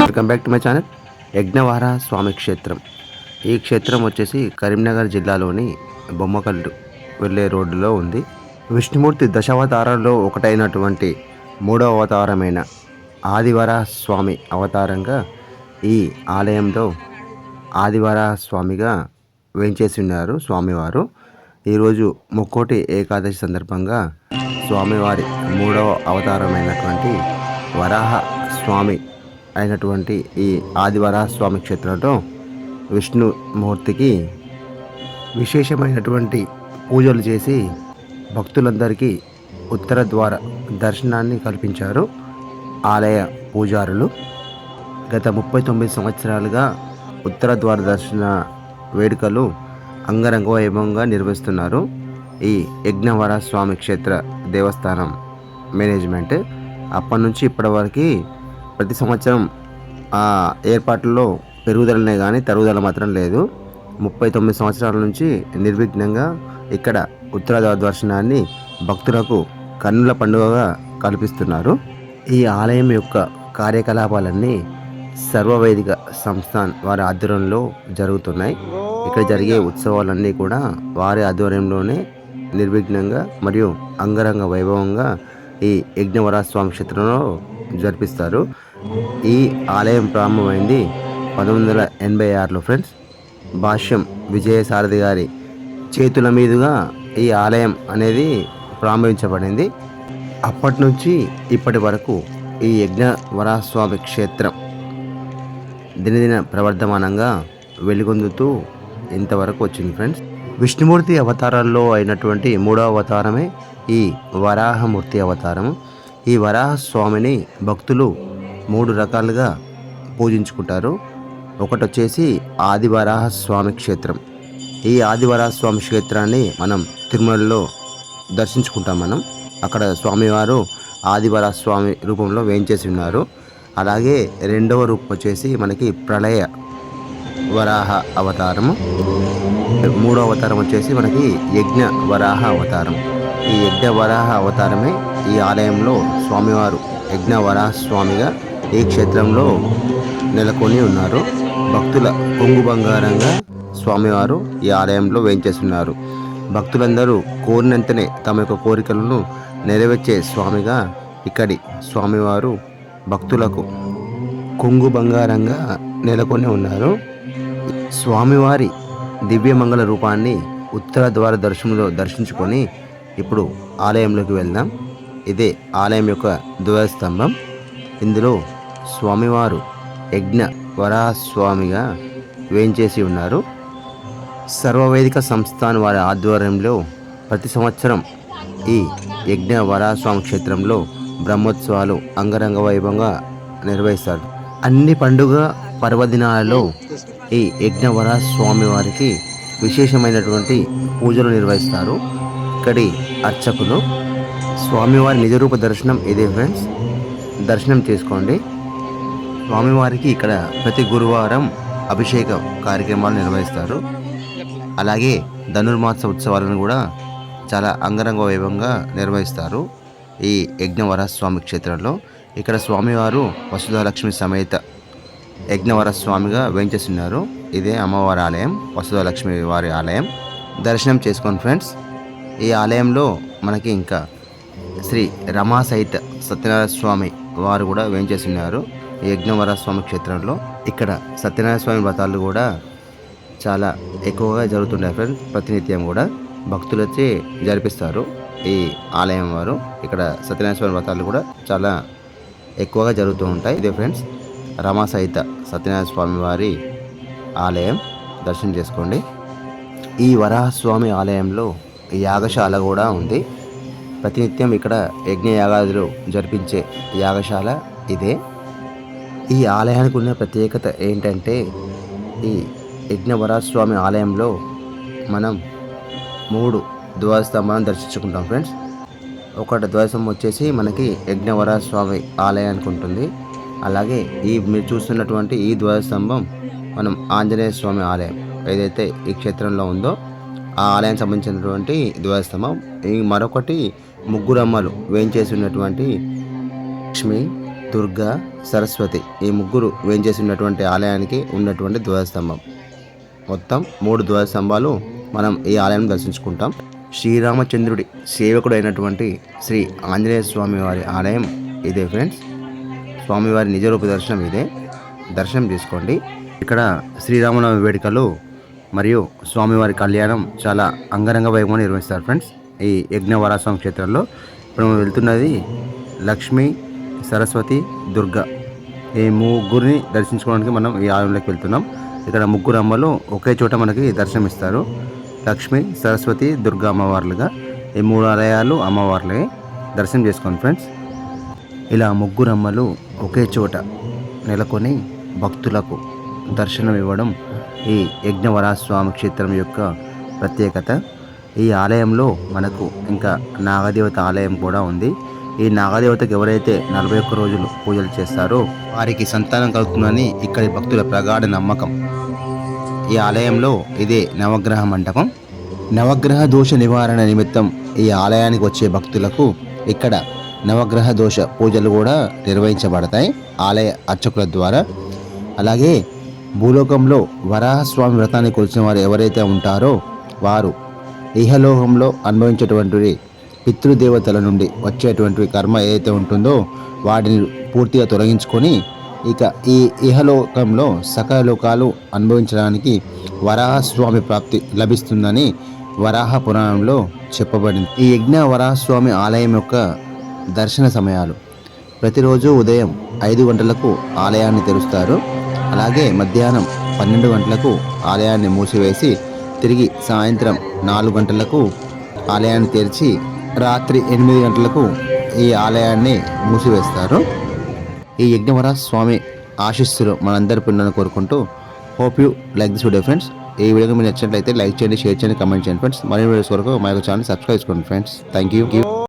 Welcome back to my channel Yagnavara Swamy క్షేత్రం. ఈ క్షేత్రం వచ్చేసి కరీంనగర్ జిల్లాలోని బొమ్మకల్లు వెళ్ళే రోడ్డులో ఉంది. విష్ణుమూర్తి దశావతారాల్లో ఒకటైనటువంటి మూడవ అవతారమైన ఆదివర స్వామి అవతారంగా ఈ ఆలయంలో ఆదివర స్వామిగా వేంచేసి ఉన్నారు స్వామివారు. ఈరోజు ముక్కోటి ఏకాదశి సందర్భంగా స్వామివారి మూడవ అవతారమైనటువంటి వరాహ స్వామి అయినటువంటి ఈ ఆదివరాహ స్వామి క్షేత్రంలో విష్ణుమూర్తికి విశేషమైనటువంటి పూజలు చేసి భక్తులందరికీ ఉత్తర ద్వార దర్శనాన్ని కల్పించారు ఆలయ పూజారులు. గత ముప్పై తొమ్మిది సంవత్సరాలుగా ఉత్తర ద్వార దర్శన వేడుకలు అంగరంగ వైభవంగా నిర్వహిస్తున్నారు. ఈ యజ్ఞవర స్వామి క్షేత్ర దేవస్థానం మేనేజ్మెంట్ అప్పటి నుంచి ఇప్పటివరకు ప్రతి సంవత్సరం ఆ ఏర్పాట్లలో పెరుగుదలనే కానీ తరుగుదల మాత్రం లేదు. ముప్పై తొమ్మిది సంవత్సరాల నుంచి నిర్విఘ్నంగా ఇక్కడ ఉత్తరాధార దర్శనాన్ని భక్తులకు కన్నుల పండుగగా కల్పిస్తున్నారు. ఈ ఆలయం యొక్క కార్యకలాపాలన్నీ సర్వవేదిక సంస్థాన్ వారి ఆధ్వర్యంలో జరుగుతున్నాయి. ఇక్కడ జరిగే ఉత్సవాలన్నీ కూడా వారి ఆధ్వర్యంలోనే నిర్విఘ్నంగా మరియు అంగరంగ వైభవంగా ఈ యజ్ఞవరాస్వామి క్షేత్రంలో జరిపిస్తారు. ఈ ఆలయం ప్రారంభమైంది పంతొమ్మిది వందల ఎనభై ఆరులో ఫ్రెండ్స్. భాష్యం విజయసారథి గారి చేతుల మీదుగా ఈ ఆలయం అనేది ప్రారంభించబడింది. అప్పటి నుంచి ఇప్పటి వరకు ఈ యజ్ఞ వరాస్వామి క్షేత్రం దినదిన ప్రవర్ధమానంగా వెలుగొందుతూ ఇంతవరకు వచ్చింది ఫ్రెండ్స్. విష్ణుమూర్తి అవతారాల్లో అయినటువంటి మూడో అవతారమే ఈ వరాహమూర్తి అవతారం ఈ వరాహ స్వామిని భక్తులు మూడు రకాలుగా పూజించుకుంటారు. ఒకటి వచ్చేసి ఆదివరాహ స్వామి క్షేత్రం. ఈ ఆదివరాహ స్వామి క్షేత్రాన్ని మనం తిరుమలలో దర్శించుకుంటాం మనం. అక్కడ స్వామివారు ఆదివరాహ స్వామి రూపంలో వేయించేసి ఉన్నారు. అలాగే రెండవ రూపం వచ్చేసి మనకి ప్రళయ వరాహ అవతారము. మూడో అవతారం వచ్చేసి మనకి యజ్ఞ వరాహ అవతారం. ఈ యజ్ఞ వరాహ అవతారమే ఈ ఆలయంలో స్వామివారు యజ్ఞ వరాహ స్వామిగా ఈ క్షేత్రంలో నెలకొని ఉన్నారు. భక్తుల కొంగు బంగారంగా స్వామివారు ఈ ఆలయంలో వేయించేస్తున్నారు భక్తులందరూ కోరినంతనే తమ యొక్క కోరికలను నెరవేర్చే స్వామిగా ఇక్కడి స్వామివారు భక్తులకు కొంగు బంగారంగా నెలకొని ఉన్నారు. స్వామివారి దివ్యమంగళ రూపాన్ని ఉత్తర ద్వార దర్శనంలో దర్శించుకొని ఇప్పుడు ఆలయంలోకి వెళ్దాం. ఇదే ఆలయం యొక్క ధ్వజస్తంభం. ఇందులో స్వామివారు యజ్ఞ వరాస్వామిగా వేయించేసి ఉన్నారు. సర్వవేదిక సంస్థాన్ వారి ఆధ్వర్యంలో ప్రతి సంవత్సరం ఈ యజ్ఞ వరాస్వామి క్షేత్రంలో బ్రహ్మోత్సవాలు అంగరంగ వైభవంగా నిర్వహిస్తారు. అన్ని పండుగ పర్వదినాలలో ఈ యజ్ఞవర స్వామి వారికి విశేషమైనటువంటి పూజలు నిర్వహిస్తారు. ఇక్కడి అర్చకులు స్వామివారి నిజరూప దర్శనం ఇదే ఫ్రెండ్స్. దర్శనం చేసుకోండి. స్వామివారికి ఇక్కడ ప్రతి గురువారం అభిషేక కార్యక్రమాలు నిర్వహిస్తారు. అలాగే ధనుర్మాస ఉత్సవాలను కూడా చాలా అంగరంగ వైభవంగా నిర్వహిస్తారు ఈ యజ్ఞవర స్వామి క్షేత్రంలో. ఇక్కడ స్వామివారు వసుధాలక్ష్మి సమేత యజ్ఞవర స్వామిగా ఇదే అమ్మవారి ఆలయం వసుధాలక్ష్మి వారి ఆలయం. దర్శనం చేసుకోండి ఫ్రెండ్స్. ఈ ఆలయంలో మనకి ఇంకా శ్రీ రమా సహిత సత్యనారాయణ స్వామి వారు కూడా వేయించేస్తున్నారు ఈ యజ్ఞవర స్వామి క్షేత్రంలో. ఇక్కడ సత్యనారాయణ స్వామి వ్రతాలు కూడా చాలా ఎక్కువగా జరుగుతుంటాయి ఫ్రెండ్స్ ప్రతినిత్యం కూడా భక్తులు వచ్చి జరిపిస్తారు. ఈ ఆలయం వారు ఇక్కడ సత్యనారాయణ స్వామి వ్రతాలు కూడా చాలా ఎక్కువగా జరుగుతూ ఉంటాయి. ఇదే ఫ్రెండ్స్ రమాసహిత సత్యనారాయణ స్వామి వారి ఆలయం. దర్శనం చేసుకోండి. ఈ వరాహస్వామి ఆలయంలో యాగశాల కూడా ఉంది. ప్రతినిత్యం ఇక్కడ యజ్ఞ యాగాదులు జరిపించే యాగశాల ఇదే. ఈ ఆలయానికి ఉన్న ప్రత్యేకత ఏంటంటే ఈ యజ్ఞవరాజస్వామి ఆలయంలో మనం మూడు ద్వారస్తంభాలను దర్శించుకుంటాం ఫ్రెండ్స్ ఒకటి ధ్వజస్తంభం వచ్చేసి మనకి యజ్ఞవర స్వామి ఆలయానికి ఉంటుంది అలాగే ఈ మీరు చూస్తున్నటువంటి ఈ ధ్వజస్తంభం మనం ఆంజనేయ స్వామి ఆలయం ఏదైతే ఈ క్షేత్రంలో ఉందో ఆ ఆలయానికి సంబంధించినటువంటి ధ్వజస్తంభం ఈ మరొకటి ముగ్గురమ్మలు వేయించేసి ఉన్నటువంటి లక్ష్మి దుర్గా సరస్వతి ఈ ముగ్గురు వేయించేసి ఉన్నటువంటి ఆలయానికి ఉన్నటువంటి ధ్వజస్తంభం మొత్తం మూడు ధ్వజస్తంభాలు మనం ఈ ఆలయం దర్శించుకుంటాం. శ్రీరామచంద్రుడి సేవకుడు అయినటువంటి శ్రీ ఆంజనేయ స్వామి వారి ఆలయం ఇదే ఫ్రెండ్స్. స్వామివారి నిజరూప దర్శనం ఇదే. దర్శనం చేసుకోండి. ఇక్కడ శ్రీరామనవమి వేడుకలు మరియు స్వామివారి కళ్యాణం చాలా అంగరంగ వైభవం నిర్వహిస్తారు ఫ్రెండ్స్. ఈ యజ్ఞవరాస్వామి క్షేత్రంలో ఇప్పుడు మనం వెళ్తున్నది లక్ష్మి సరస్వతి దుర్గా ఈ ముగ్గురిని దర్శించుకోవడానికి మనం ఈ ఆలయంలోకి వెళ్తున్నాం. ఇక్కడ ముగ్గురు అమ్మలు ఒకే చోట మనకి దర్శనం ఇస్తారు లక్ష్మి సరస్వతి దుర్గా అమ్మవార్లుగా. ఈ మూడు ఆలయాలు అమ్మవార్లే. దర్శనం చేసుకోండి ఫ్రెండ్స్. ఇలా ముగ్గురు అమ్మలు ఒకే చోట నెలకొని భక్తులకు దర్శనం ఇవ్వడం ఈ యజ్ఞవరాస్వామి క్షేత్రం యొక్క ప్రత్యేకత. ఈ ఆలయంలో మనకు ఇంకా నాగదేవత ఆలయం కూడా ఉంది. ఈ నాగదేవతకు ఎవరైతే నలభై ఒక్క రోజులు పూజలు చేస్తారో వారికి సంతానం కలుగుతుందని ఇక్కడి భక్తుల ప్రగాఢ నమ్మకం. ఈ ఆలయంలో ఇదే నవగ్రహ మండపం. నవగ్రహ దోష నివారణ నిమిత్తం ఈ ఆలయానికి వచ్చే భక్తులకు ఇక్కడ నవగ్రహ దోష పూజలు కూడా నిర్వహించబడతాయి. ఆలయ అర్చకుల ద్వారా. అలాగే భూలోకంలో వరాహస్వామి వ్రతాన్ని కొలిచిన వారు ఎవరైతే ఉంటారో వారు ఇహలోకంలో అనుభవించేటువంటి పితృదేవతల నుండి వచ్చేటువంటి కర్మ ఏదైతే ఉంటుందో వాటిని పూర్తిగా తొలగించుకొని ఇక ఈ ఇహలోకంలో సకల లోకాలు అనుభవించడానికి వరాహస్వామి ప్రాప్తి లభిస్తుందని వరాహ పురాణంలో చెప్పబడింది. ఈ యజ్ఞ వరాహస్వామి ఆలయం యొక్క దర్శన సమయాలు. ప్రతిరోజు ఉదయం ఐదు గంటలకు ఆలయాన్ని తెరుస్తారు. అలాగే మధ్యాహ్నం పన్నెండు గంటలకు ఆలయాన్ని మూసివేసి తిరిగి సాయంత్రం నాలుగు గంటలకు ఆలయాన్ని తెరిచి రాత్రి ఎనిమిది గంటలకు ఈ ఆలయాన్ని మూసివేస్తారు. ఈ యజ్ఞవర స్వామి ఆశిస్సులు మనందరి పిల్లలను కోరుకుంటూ hope you like this video friends ఈ వీడియో మీరు నచ్చినట్లయితే లైక్ చేయండి షేర్ చేయండి కమెంట్ చేయండి ఫ్రెండ్స్ మరిన్ని వీడియోస్ కొరకు మా యొక్క ఛానల్ సబ్స్క్రైబ్ చేసుకోండి ఫ్రెండ్స్ థ్యాంక్ యూ